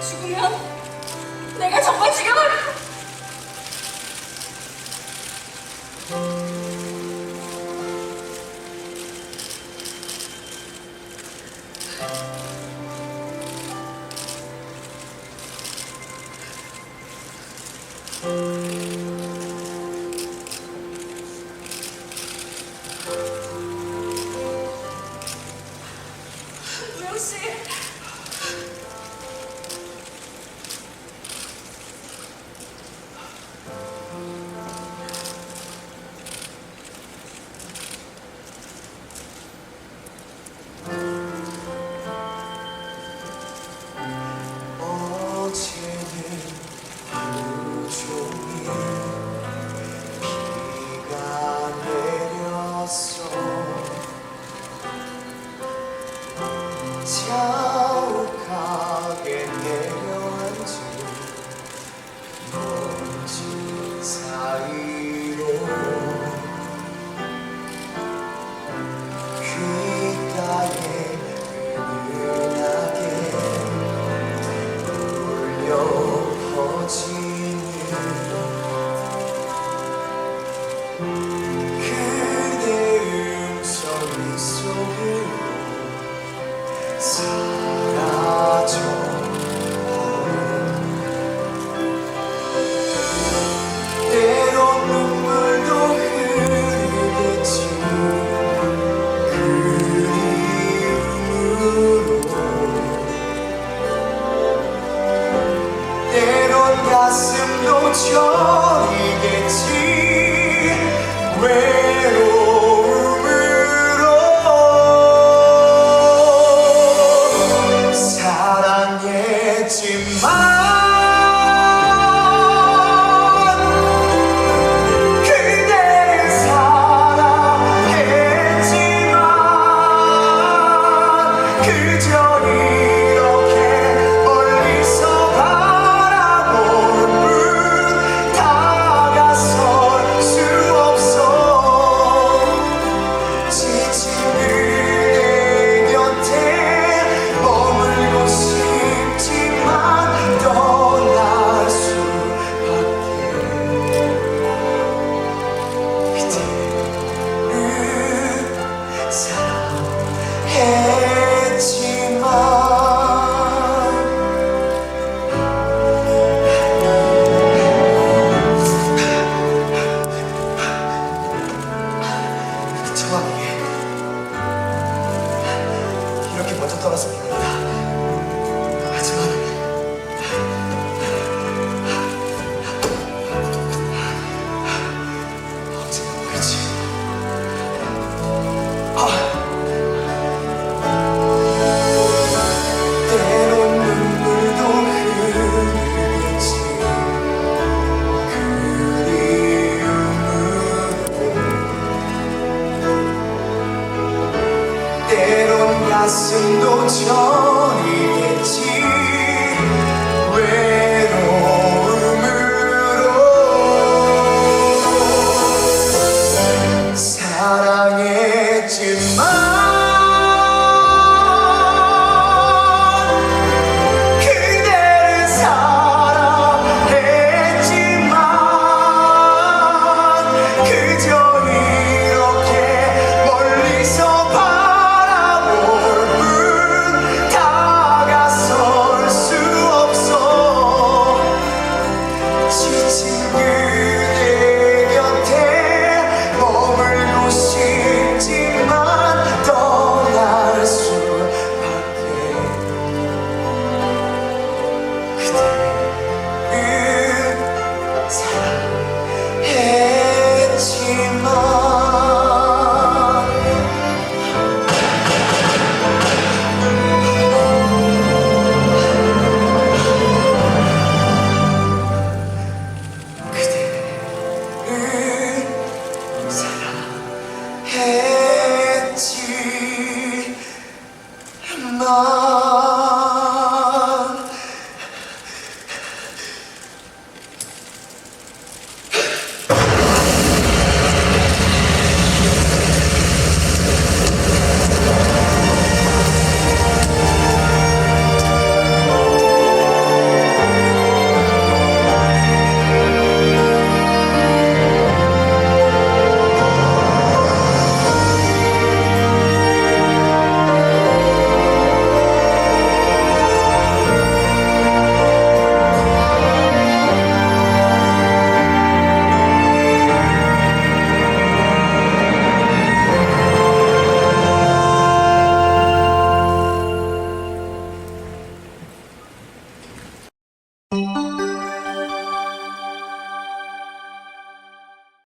죽으면 내가 정말 지금을 meu sei. 전이겠지. 왜 네, 먼저 떠났습니다. 하지만 언제나 그렇지. 사랑의 증 Oh.